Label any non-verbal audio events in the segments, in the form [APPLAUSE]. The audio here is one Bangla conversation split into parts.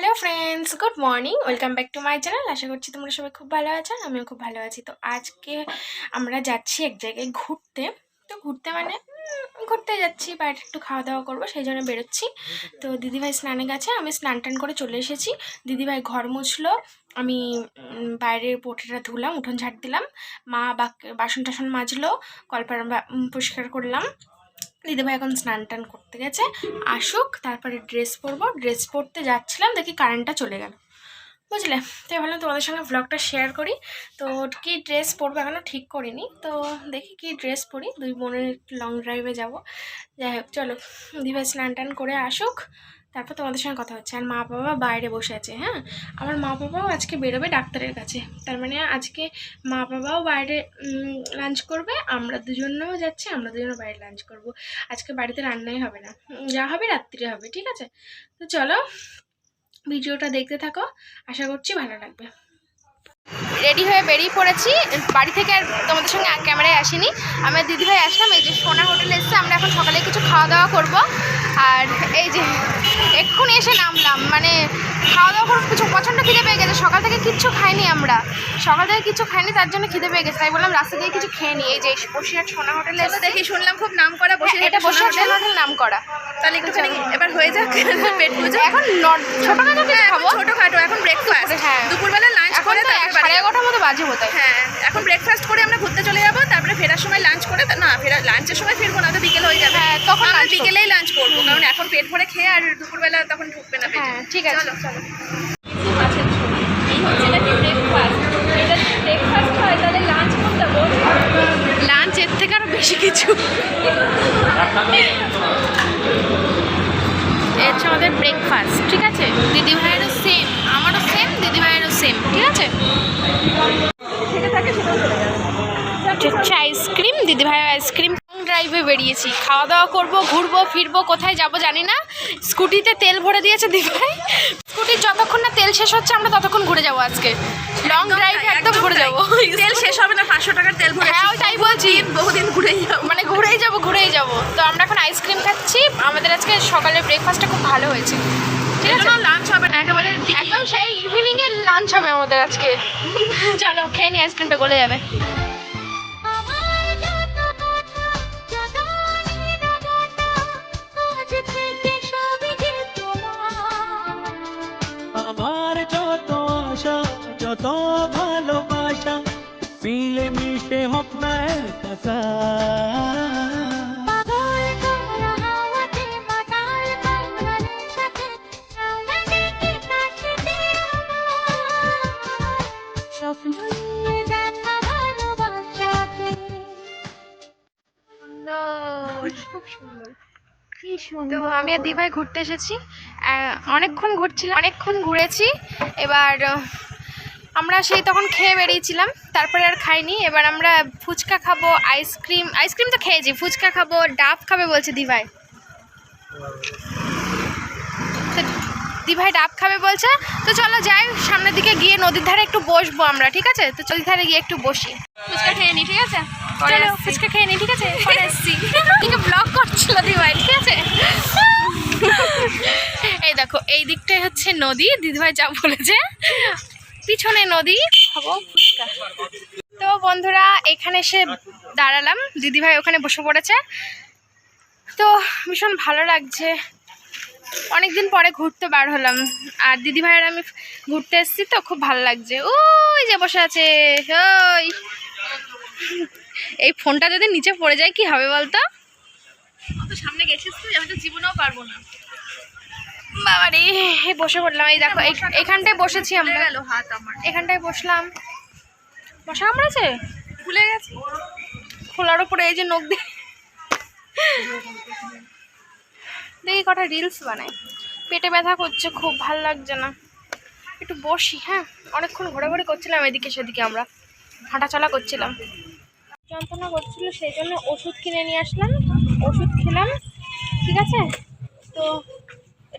Hello friends good morning welcome back to my channel আশা করছি তোমরা সবাই খুব ভালো আছেন আমিও খুব ভালো আছি। তো আজকে আমরা যাচ্ছি এক জায়গায় ঘুরতে। তো ঘুরতে মানে ঘুরতে যাচ্ছি বাইরে একটু খাওয়া দাওয়া করব, সেই জন্য বেরোচ্ছি। তো দিদিভাই স্নানে গেছে, আমি স্নান টান করে চলে এসেছি। দিদিভাই ঘর মুছলো, আমি বাইরের পোটেটা ধুলাম, উঠোন ঝাড় দিলাম। মা বাসন টাসন মাজলো কলপার পরিষ্কার করলাম। দিদিভাই এখন স্নান টান করতে গেছে। আসুক, তারপরে ড্রেস পরবো। ড্রেস পরতে যাচ্ছিলাম, দেখি কারেন্টটা চলে গেল। বুঝলে? তো ভাবলাম তোমাদের সঙ্গে ব্লগটা শেয়ার করি। তো কি ড্রেস পরবো এখনও ঠিক করিনি। তো দেখি কি ড্রেস পরি। দুই বোনের লং ড্রাইভে যাব। যাই হোক, চলো দিদিভাই স্নান টান করে আসুক। তারপর তোমাদের সঙ্গে কথা হচ্ছে। আর মা বাবা বাইরে বসে আছে হ্যাঁ? আমার মা বাবাও আজকে বেরোবে ডাক্তারের কাছে। তার মানে আজকে মা বাবাও বাইরে লাঞ্চ করবে, আমরা দুজনেও যাচ্ছি, আমরা দুজনে বাইরে লাঞ্চ করব। আজকে বাড়িতে রান্নাই হবে না। যা হবে রাত্রে হবে, ঠিক আছে? তো চলো, ভিডিওটা দেখতে থাকো। আশা করছি ভালো লাগবে। রেডি হয়ে বেরিয়ে পড়েছি। বাড়ি থেকে আর তোমাদের সঙ্গে ক্যামেরায় আসিনি। আমার দিদিভাই আসলাম, এই যে সোনা হোটেলে এসেছে, আমরা এখন সকালে কিছু খাওয়া দাওয়া করব। আর এই যে এক্ষুনি এসে নামলাম মানে খাওয়া দাওয়া করে কিছু প্রচণ্ড খিদে পেয়ে গেছে সকাল থেকে কিচ্ছু খাইনি আমরা। সকাল থেকে কিছু খাইনি তার জন্য খিদে পেয়ে গেছে তাই বললাম রাস্তা দিয়ে কিছু খেয়ে নিই এই যে বসিরহাট সোনা হোটেলে এসে দেখি শুনলাম খুব নাম করা বসে হ্যাঁ, এটা বসিরহাট সোনা হোটেল নাম করা। তাহলে একটুখানি এবার হয়ে যাক [LAUGHS] পেট পুজো। এখন ছোটখাটো কিছু হ্যাঁ, এখন খাব। ছোটখাটো এখন ব্রেকফাস্ট হ্যাঁ। দুপুরবেলা লাঞ্চ করে তারপরে সাড়ে এগারোটার মতো বাজে বোধ হয় এখন ব্রেকফাস্ট করে আমরা ঘুরতে চলে যাব ফেরার সময় লাঞ্চ করে তা- না ফেরা লাঞ্চের সময় ফিরবো না তো বিকেল হয়ে যাবে। হ্যাঁ, তখন আমরা বিকেলেই লাঞ্চ করব কারণ এখন পেট ভরে খেয়ে আর দুপুরবেলা তখন ঢুকবে না হ্যাঁ ঠিক আছে। চলো। চলো। লাঞ্চ এর থেকে আরও বেশি কিছু। হচ্ছে আমাদের ব্রেকফাস্ট ঠিক আছে? দিদি ভাইয়েরও সেম আমারও সেম দিদি ভাইয়েরও সেম ঠিক আছে? এটা হচ্ছে আইসক্রিম দিদি ভাইয়ের আইসক্রিম ড্রাইভে বেরিয়েছি। খাওয়া দাওয়া করব ঘুরবো ফিরবো কোথায় যাব জানি না। স্কুটিতে তেল ভরে দিয়েছে দিদি ভাই স্কুটির যতক্ষণ না তেল শেষ হচ্ছে আমরা ততক্ষণ ঘুরে যাব আজকে। লং ড্রাইভে একদম ঘুরে। যাব। তেল শেষ হবে না পাঁচশো টাকার তেল ভরে হ্যাঁ ওই তাই বলছি। বহুদিন ঘুরেই যাব। মানে ঘুরেই যাব ঘুরেই যাব। তো আমরা এখন আইসক্রিম খাচ্ছি। আমাদের আজকে সকালের ব্রেকফাস্টটা খুব ভালো হয়েছে। ঠিক আছে? লাঞ্চ হবে না। একেবারে একদম সেই ইভিনিং এর লাঞ্চ হবে আমাদের আজকে। চলো খেয়ে নি আইসক্রিমটা গলে যাবে। যত ভালোবাসা মিলে মিশে হোক না একসা তো আমি আর দিভাই ঘুরতে এসেছি। অনেকক্ষণ ঘুরছিলাম অনেকক্ষণ ঘুরেছি। এবার আমরা সেই তখন খেয়ে বেরিয়েছিলাম তারপরে আর খাইনি। এবার আমরা ফুচকা খাব আইসক্রিম আইসক্রিম তো খেয়েছি ফুচকা খাব ডাব খাবে বলছে দিভাই। দিভাই ডাব খাবে বলছে তো চলো যাই সামনের দিকে গিয়ে নদীর ধারে একটু বসবো আমরা ঠিক আছে? তো নদীর ধারে গিয়ে একটু বসি। ফুচকা খেয়ে নি ঠিক আছে? চলো ফুচকা খেয়ে নি ঠিক আছে? পরে ঠিক ব্লগ করছিল দিভাই ঠিক আছে? এই দেখো এই দিকটাই হচ্ছে নদী দিদিভাই যা বলেছে। পিছনে নদী খাব ফুচকা। তো বন্ধুরা, এখানে এসে দাঁড়ালাম। দিদিভাই ওখানে বসে পড়েছে। তো ভীষণ ভালো লাগছে। অনেকদিন পরে ঘুরতে বার হলাম। আর দিদি ভাইয়ের আমি ঘুরতে এসেছি তো, খুব ভালো লাগছে। ওই যে বসে আছে, ওই। এই ফোনটা যদি নিচে পড়ে যায়, কি হবে বলতো? সামনে গেছিস তুই? আমি তো জীবনেও পারব না। বাবা রে বসে পড়লাম। এই দেখো এখানটায় বসেছি আমরা। গেল হাত আমার। এখানটায় বসলাম। বসা কামড়েছে খুলে গেছে? খোলার উপরে এই যে নখ দিয়ে। দেখি কটা রিলস বানাই। পেটে ব্যথা করছে খুব ভালো লাগছে না। একটু বসি হ্যাঁ? অনেকক্ষণ ঘোরাঘুরি করছিলাম এদিকে সেদিকে আমরা। হাঁটাচলা করছিলাম। যন্ত্রণা করছিল সেই জন্য ওষুধ কিনে নিয়ে আসলাম। ওষুধ খেলাম ঠিক আছে? তো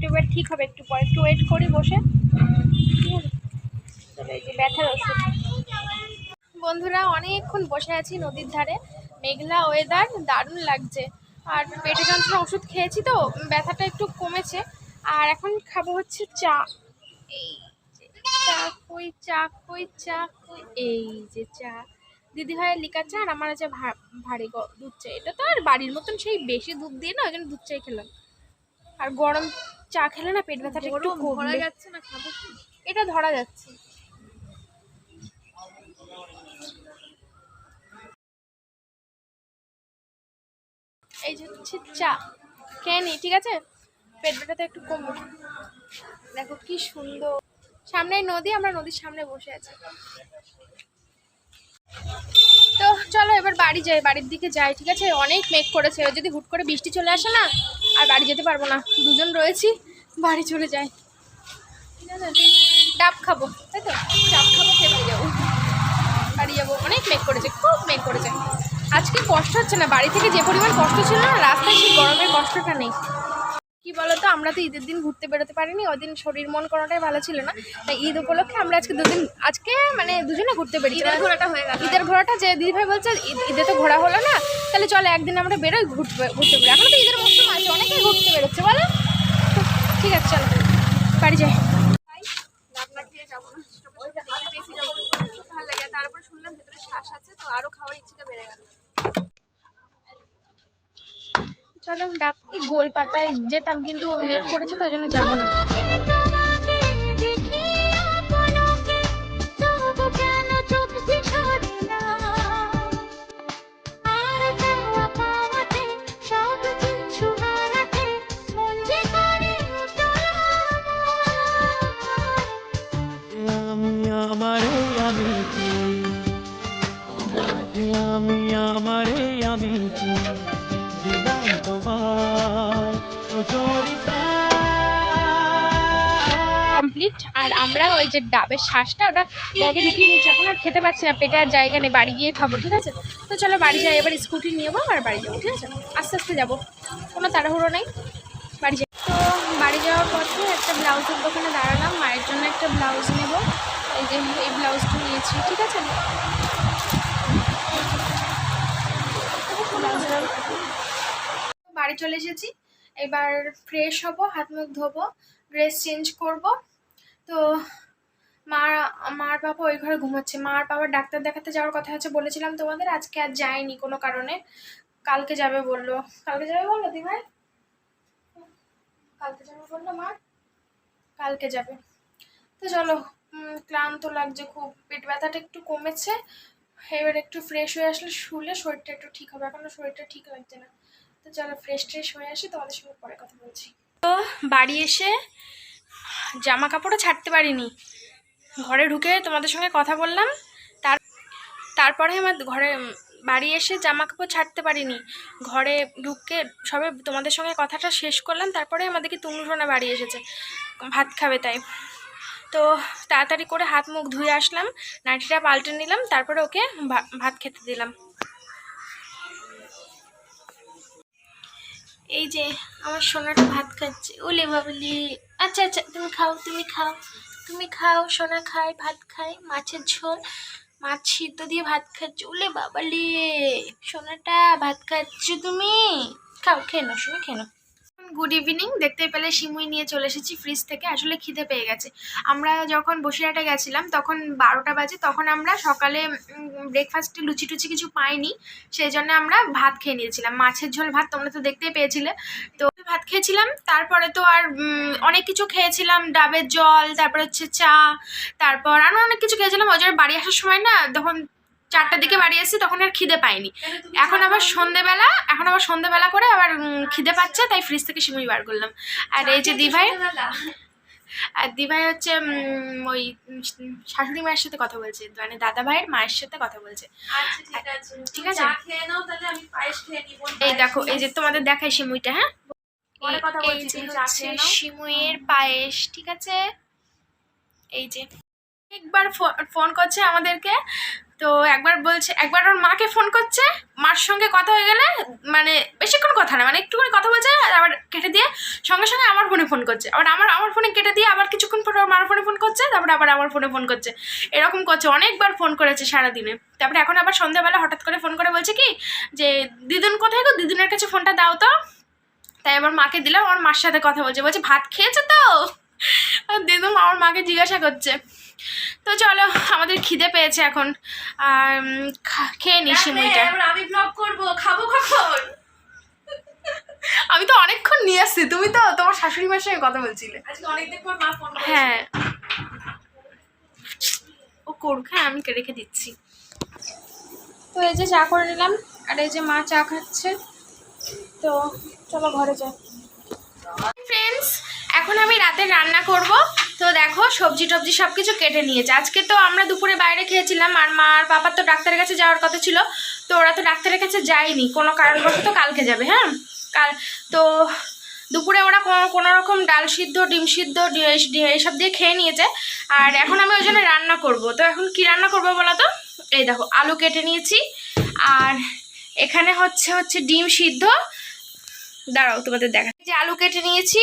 একটু এবার ঠিক হবে, একটু পরে। একটু ওয়েট করি বসে। ওষুধ। বন্ধুরা, অনেকক্ষণ বসে আছি নদীর ধারে। মেঘলা ওয়েদার দারুণ লাগছে। আর পেটে যন্ত্রণা ওষুধ খেয়েছি তো, ব্যথাটা একটু কমেছে। আর এখন খাব হচ্ছে চা। এই চা কই চা কই চা কই। এই যে চা। দিদি ভাইয়ের লিকার চা আর আমার আছে ভারী দুধ চা। এটা তো আর বাড়ির মতন সেই বেশি দুধ দিয়ে না, ওই জন্য দুধ চাই খেলাম। আর গরম চা খেলে না পেট ব্যথাটা একটু কমবে। যাচ্ছে না খাব এটা ধরা যাচ্ছে। এই যে হচ্ছে চা। খেয়ে নি ঠিক আছে? পেট ব্যথাটা একটু কমবে। দেখো কি সুন্দর। সামনে নদী আমরা নদীর সামনে বসে আছি। তো চলো এবার বাড়ি যাই, বাড়ির দিকে যাই, ঠিক আছে? অনেক মেঘ করেছে। যদি হুট করে বৃষ্টি চলে আসে না, আর বাড়ি যেতে পারব না। দুজন রয়েছি, বাড়ি চলে যাই। ডাব খাব, তাই তো? ডাব খাব, খেয়ে বাড়ি যাব। বাড়ি যাব। অনেক মেঘ করেছে, খুব মেঘ করেছে। আজকে কষ্ট হচ্ছে না, বাড়ি থেকে যে পরিমাণ কষ্ট ছিল না, রাস্তায় সেই গরমের কষ্টটা নেই। কি বলতো? আমরা তো ঈদের দিন ঘুরতে বেরোতে পারিনি ওই দিন শরীর মন করাটাই ভালো ছিল না। তাই ঈদ উপলক্ষে আমরা আজকে দুদিন আজকে মানে দুজনে ঘুরতে বেরিয়েছি। ঈদের ঘোরাটা হয়ে গেল। ঈদের ঘোরাটা যে দিদিভাই বলছে ঈদ- তো ঘোরা হলো না তাহলে চলো একদিন আমরা বেরোই ঘুরতে ঘুরতে বেরোই। এখন তো ঈদের মৌসুম আছে অনেকেই ঘুরতে বেরোচ্ছে বলো? ঠিক আছে চলো বাড়ি যাই। তারপর শুনলাম ভেতরে শ্বাস আছে তো আরও খাওয়ার ইচ্ছেটা বেড়ে গেল। চলো ডাক গোল পাতায় যেতাম কিন্তু লেট করেছে, তাই জন্য যাব না। আমি আমারে আমি আর আমরা ওই যে ডাবের শ্বাসটা ওটা ব্যাগে ঢুকিয়ে নিচ্ছি এখন আর খেতে পাচ্ছি না, পেটে আর জায়গা নেই, বাড়ি গিয়ে খাব, ঠিক আছে? তো চলো বাড়ি যাই, এবার স্কুটি নিয়ে যাব আর বাড়ি যাব, ঠিক আছে? আস্তে আস্তে যাব, কোনো তাড়াহুড়ো নেই। বাড়ি যাই। তো বাড়ি যাওয়ার পথে একটা ব্লাউজের দোকানে দাঁড়ালাম, মায়ের জন্য একটা ব্লাউজ নেব। এই যে এই ব্লাউজটা নিয়েছি, ঠিক আছে? বাড়ি চলে এসেছি। এবার ফ্রেশ হব, হাত মুখ ধোবো ড্রেস চেঞ্জ করব। তো মা, মার বাবা ওই ঘরে ঘুমাচ্ছে। মার বাবার ডাক্তার দেখাতে যাওয়ার কথা আছে বলেছিলাম তোমাদের আজকে আর যায়নি কোনো কারণে। কালকে যাবে বলল। কালকে যাবে বলল দিভাই কালকে যাবে বলল মা? কালকে যাবে। তো চলো ক্লান্ত লাগছে খুব। পেট ব্যথাটা একটু কমেছে। এবার একটু ফ্রেশ হয়ে আসলে শুলে শরীরটা একটু ঠিক হবে। এখনও শরীরটা ঠিক লাগছে না। তো চলো ফ্রেশ ট্রেশ হয়ে আসি, তোমাদের সঙ্গে পরে কথা বলছি। তো বাড়ি এসে জামা কাপড়ও ছাড়তে পারিনি। ঘরে ঢুকে তোমাদের সঙ্গে কথা বললাম। তার, তারপরে আমার ঘরে বাড়ি এসে জামা কাপড় ছাড়তে পারিনি। ঘরে ঢুকে সবে তোমাদের সঙ্গে কথাটা শেষ করলাম। তারপরে আমাদেরকে তুমুসোনা বাড়ি এসেছে। ভাত খাবে তাই। তো তাড়াতাড়ি করে হাত মুখ ধুয়ে আসলাম। নাইটিটা পাল্টে নিলাম। তারপরে ওকে ভাত খেতে দিলাম। এই যে আমার সোনাটা ভাত খাচ্ছে। ওলে বাবলি। আচ্ছা আচ্ছা তুমি খাও তুমি খাও তুমি খাও, সোনা খায়, ভাত খায়, মাছের ঝোল, মাছ সিদ্ধ দিয়ে ভাত খাচ্ছে। ওলে বাবালি, সোনাটা ভাত খাচ্ছ তুমি? খাও, খেয়ে নাও, সোনা, খেয়ে নাও। গুড ইভিনিং দেখতে পেলে সিমুই নিয়ে চলে এসেছি ফ্রিজ থেকে, আসলে খিদে পেয়ে গেছে। আমরা যখন বসিরহাটে গেছিলাম, তখন বারোটা বাজে, তখন আমরা সকালে ব্রেকফাস্টে লুচি টুচি কিছু পাইনি সেই জন্য আমরা ভাত খেয়ে নিয়েছিলাম। মাছের ঝোল ভাত, তোমরা তো দেখতেই পেয়েছিলে। তো ভাত খেয়েছিলাম, তারপরে তো আর অনেক কিছু খেয়েছিলাম, ডাবের জল, তারপরে হচ্ছে চা, তারপর আরও অনেক কিছু খেয়েছিলাম। ওই বাড়ি আসার সময় না, তখন চারটার দিকে বাড়ি এসেছি তখন আর খিদে পাইনি। এখন আবার সন্ধেবেলা এখন আবার সন্ধেবেলা করে আবার খিদে পাচ্ছে তাই ফ্রিজ থেকে সিমুই বার করলাম। আর এই যে দিভাই আর দিভাই হচ্ছে ওই শাশুড়ি মায়ের সাথে কথা বলছে মানে দাদা ভাইয়ের মায়ের সাথে কথা বলছে। আচ্ছা ঠিক আছে। এই দেখো এই যে তোমাদের দেখাই সিমুইটা হ্যাঁ? এই বলছি, যে হচ্ছে সিমুইয়ের পায়েস ঠিক আছে? এই যে একবার ফোন করছে আমাদেরকে তো একবার বলছে, একবার ওর মাকে ফোন করছে, মার সঙ্গে কথা হয়ে গেলে মানে বেশিক্ষণ কথা না মানে একটুখানি কথা বলছে আবার কেটে দিয়ে সঙ্গে সঙ্গে আমার ফোনে ফোন করছে। আবার আমার আমার ফোনে কেটে দিয়ে আবার কিছুক্ষণ পর ওর মার ফোনে ফোন করছে, তারপরে আবার আমার ফোনে ফোন করছে। এরকম করছে, অনেকবার ফোন করেছে সারাদিনে। তারপরে এখন আবার সন্ধ্যাবেলা হঠাৎ করে ফোন করে বলছে কি, যে দিদুন কোথায় গো? দিদুনের কাছে ফোনটা দাও তো। তাই আবার মাকে দিলাম আমার মার সাথে কথা বলছে। বলছে, ভাত খেয়েছে তো? দিদুন আমার মাকে জিজ্ঞাসা করছে। তো চলো আমাদের খিদে পেয়েছে এখন। আর খেয়ে নি সিমুইটা আমি ব্লগ করব খাব কখন? আমি তো অনেকক্ষণ নিয়ে আসছি তুমি তো তোমার শাশুড়ি মার সঙ্গে কথা বলছিলে। অনেকদিন পর মা ফোন করেছে। হ্যাঁ। ও করুক হ্যাঁ আমি রেখে দিচ্ছি। তো এই যে চা করে নিলাম আর এই যে মা চা খাচ্ছে। তো চলো ঘরে যাই। ফ্রেন্ডস এখন আমি রাতে রান্না করব। তো দেখো, সবজি টবজি সব কিছু কেটে নিয়েছে। আজকে তো আমরা দুপুরে বাইরে খেয়েছিলাম, আর মা আর পাপার তো ডাক্তারের কাছে যাওয়ার কথা ছিল, তো ওরা তো ডাক্তারের কাছে যায়নি। কোনো কারণবশত কালকে যাবে হ্যাঁ? কাল তো দুপুরে ওরা কোনো রকম ডাল সিদ্ধ, ডিম সিদ্ধ এইসব দিয়ে খেয়ে নিয়েছে। আর এখন আমি ওই জন্য রান্না করব। তো এখন কি রান্না করব বলো তো? এই দেখো, আলু কেটে নিয়েছি, আর এখানে হচ্ছে হচ্ছে ডিম সিদ্ধ। দাঁড়াও, তোমাদের দেখা যে আলু কেটে নিয়েছি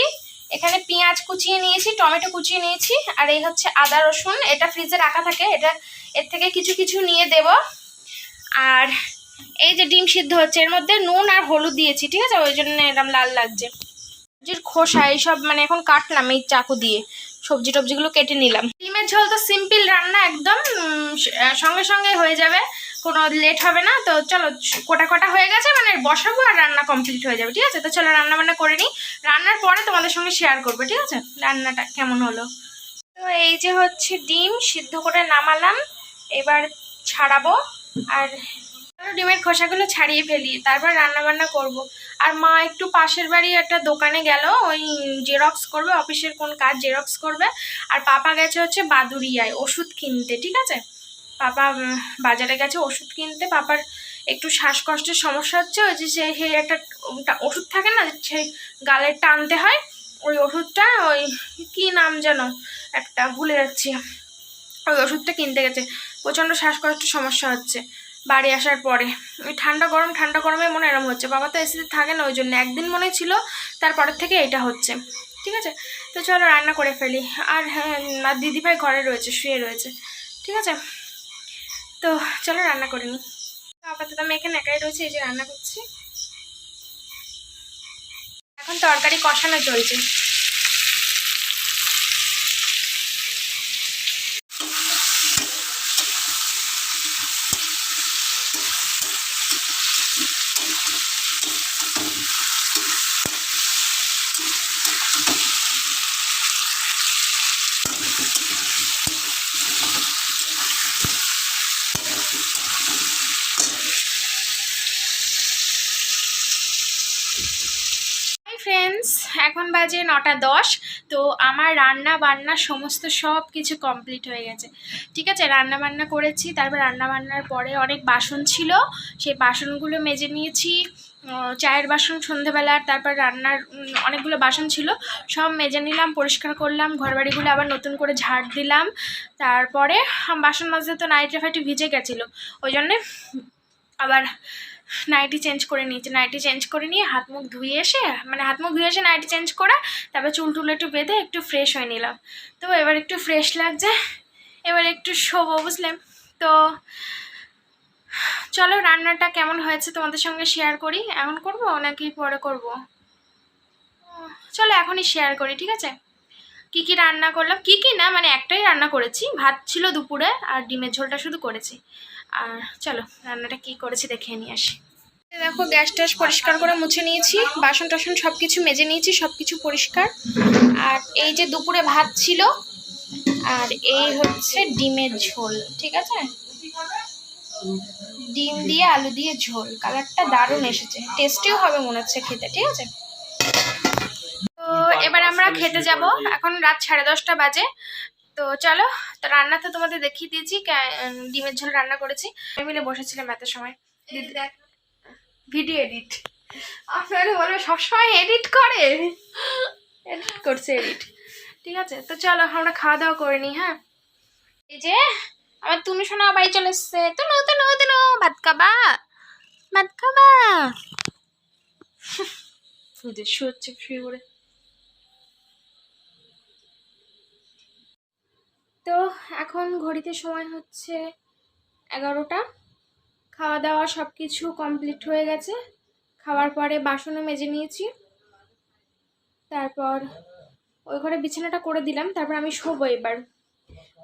এখানে পেঁয়াজ কুচিয়ে নিয়েছি, টমেটো কুচিয়ে নিয়েছি, আর এই হচ্ছে আদা রসুন। এটা ফ্রিজে রাখা থাকে, এটা এর থেকে কিছু কিছু নিয়ে দেব। আর এই যে ডিম সিদ্ধ হচ্ছে, এর মধ্যে নুন আর হলুদ দিয়েছি, ঠিক আছে? ওই জন্য এরকম লাল লাগছে। সবজির খোসা, এইসব মানে এখন কাটলাম এই চাকু দিয়ে। সবজি টবজিগুলো কেটে নিলাম। ডিমের ঝোল তো সিম্পল রান্না, একদম সঙ্গে সঙ্গে হয়ে যাবে। কোনো লেট হবে না, তো চলো কোটা কোটা হয়ে গেছে মানে বসাবো আর রান্না কমপ্লিট হয়ে যাবে, ঠিক আছে? তো চলো রান্না বান্না করে নিই। রান্নার পরে তোমাদের সঙ্গে শেয়ার করব, ঠিক আছে? রান্নাটা কেমন হলো? তো এই যে হচ্ছে ডিম, সিদ্ধ করে নামালাম, এবার ছাড়াবো, আর ডিমের খোসাগুলো ছাড়িয়ে ফেলি, তারপর রান্না বান্না করব। আর মা একটু পাশের বাড়ি একটা দোকানে গেল, ওই জেরক্স করবে, অফিসের কোন কাজ জেরক্স করবে, আর পাপা গেছে হচ্ছে বাদুরিয়ায় ওষুধ কিনতে, ঠিক আছে? পাপা বাজারে গেছে ওষুধ কিনতে। পাপার একটু শ্বাসকষ্টের সমস্যা হচ্ছে, ওই যে সেই একটা ওষুধ থাকে না, সেই গালে টানতে হয়। ওই ওষুধটা, ওই কি নাম যেন, একটা ভুলে যাচ্ছি। ওই ওষুধটা কিনতে গেছে। প্রচণ্ড শ্বাসকষ্টের সমস্যা হচ্ছে বাড়ি আসার পরে। ওই ঠান্ডা গরম, ঠান্ডা গরমে মনে এরম হচ্ছে। বাবা তো এসিতে থাকে না, ওই জন্য একদিন মনে ছিল, তারপরের থেকে এটা হচ্ছে। ঠিক আছে? তো চলো রান্না করে ফেলি। আর হ্যাঁ আর দিদিভাই ঘরে রয়েছে, শুয়ে রয়েছে। ঠিক আছে? তো চলো রান্না করে নিই। আপাতত আমি এখানে একাই রয়েছে, এই যে রান্না করছি। এখন তরকারি কষানো চলছে হাই ফ্রেন্ডস এখন বাজে নটা দশ, তো আমার রান্না বান্না সমস্ত সব কিছু কমপ্লিট হয়ে গেছে। ঠিক আছে, রান্না বান্না করেছি, তারপর রান্না বান্নার পরে অনেক বাসন ছিল, সেই বাসনগুলো মেজে নিয়েছি চায়ের বাসন সন্ধেবেলার, তারপর রান্নার অনেকগুলো বাসন ছিল, সব মেজে নিলাম, পরিষ্কার করলাম, ঘরবাড়িগুলো আবার নতুন করে ঝাড় দিলাম, তারপরে বাসন মাজতে তো নাইটি ভিজে গেছিল, ওই জন্যে আবার নাইটি চেঞ্জ করে নিয়েছি নাইটি চেঞ্জ করে নিয়ে হাত মুখ ধুয়ে এসে মানে হাত মুখ ধুয়ে এসে নাইটি চেঞ্জ করে, তারপর চুল টুল একটু বেঁধে একটু ফ্রেশ হয়ে নিলাম। তো এবার একটু ফ্রেশ লাগছে, এবার একটু শোবো, বুঝলেন? তো চলো রান্নাটা কেমন হয়েছে তোমাদের সঙ্গে শেয়ার করি। এখন করব নাকি পরে করব? চলো এখনই শেয়ার করি, ঠিক আছে? কি কি রান্না করলাম? কি কি না মানে একটাই রান্না করেছি। ভাত ছিল দুপুরে আর ডিমের ঝোলটা শুধু করেছি। আর চলো, রান্নাটা কি করেছি দেখে নিয়ে আসি। দেখো, গ্যাস ট্যাস পরিষ্কার করে মুছে নিয়েছি, বাসন টাসন সব কিছু মেজে নিয়েছি সব কিছু পরিষ্কার। আর এই যে দুপুরে ভাত ছিল, আর এই হচ্ছে ডিমের ঝোল, ঠিক আছে? ডিম দিয়ে আলু দিয়ে ঝোল, কালারটা দারুণ এসেছে। টেস্টিও হবে মনে হচ্ছে খেতে, ঠিক আছে? তো এবার আমরা খেতে যাব। এখন রাত সাড়ে দশটা বাজে। তো চলো তো রান্না তো তোমাদের দেখিয়ে দিয়েছি ডিমের ঝোল রান্না করেছি। আমি মিলে বসেছিলাম এত সময়। Video edit. আপনারা বলবে সবসময় এডিট করে? এডিট করছে এডিট। ঠিক আছে তো চলো আমরা খাওয়া দাওয়া করে নিই হ্যাঁ? এই যে আমার তুমি শোনা বাড়ি চলে এসছে। তুনু তুনু তুনু ভাত খাবা? ভাত খাবা? [LAUGHS] শুচ্ছে শুয়ে পড়ে। তো এখন ঘড়িতে সময় হচ্ছে এগারোটা। খাওয়া দাওয়া সব কিছু কমপ্লিট হয়ে গেছে। খাওয়ার পরে বাসনও মেজে নিয়েছি। তারপর ওই ঘরে বিছানাটা করে দিলাম, তারপর আমি শোবো এবার।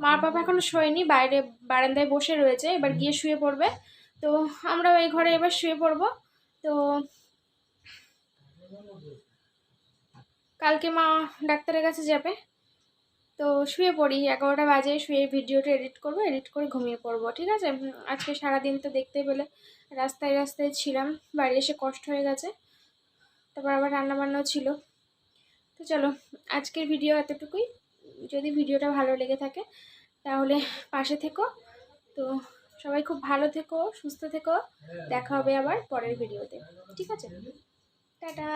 মা বাবা এখনও শোয়নি, বাইরে বারান্দায় বসে রয়েছে, এবার গিয়ে শুয়ে পড়বে। তো আমরা ওই ঘরে এবার শুয়ে পড়ব। তো কালকে মা ডাক্তারের কাছে যাবে। তো শুয়ে পড়ি, এগারোটা বাজে শুয়ে ভিডিওটা এডিট করব এডিট করে ঘুমিয়ে পড়ব, ঠিক আছে? আজকে সারাদিন তো দেখতে পেলে, রাস্তায় রাস্তায় ছিলাম, বাড়ি এসে কষ্ট হয়ে গেছে, তারপর আবার রান্নাবান্নাও ছিল। তো চলো, আজকের ভিডিও এতটুকুই। যদি ভিডিওটা ভালো লেগে থাকে, তাহলে পাশে থেকো। তো সবাই খুব ভালো থেকো, সুস্থ থেকো। দেখা হবে আবার পরের ভিডিওতে, ঠিক আছে? টাটা।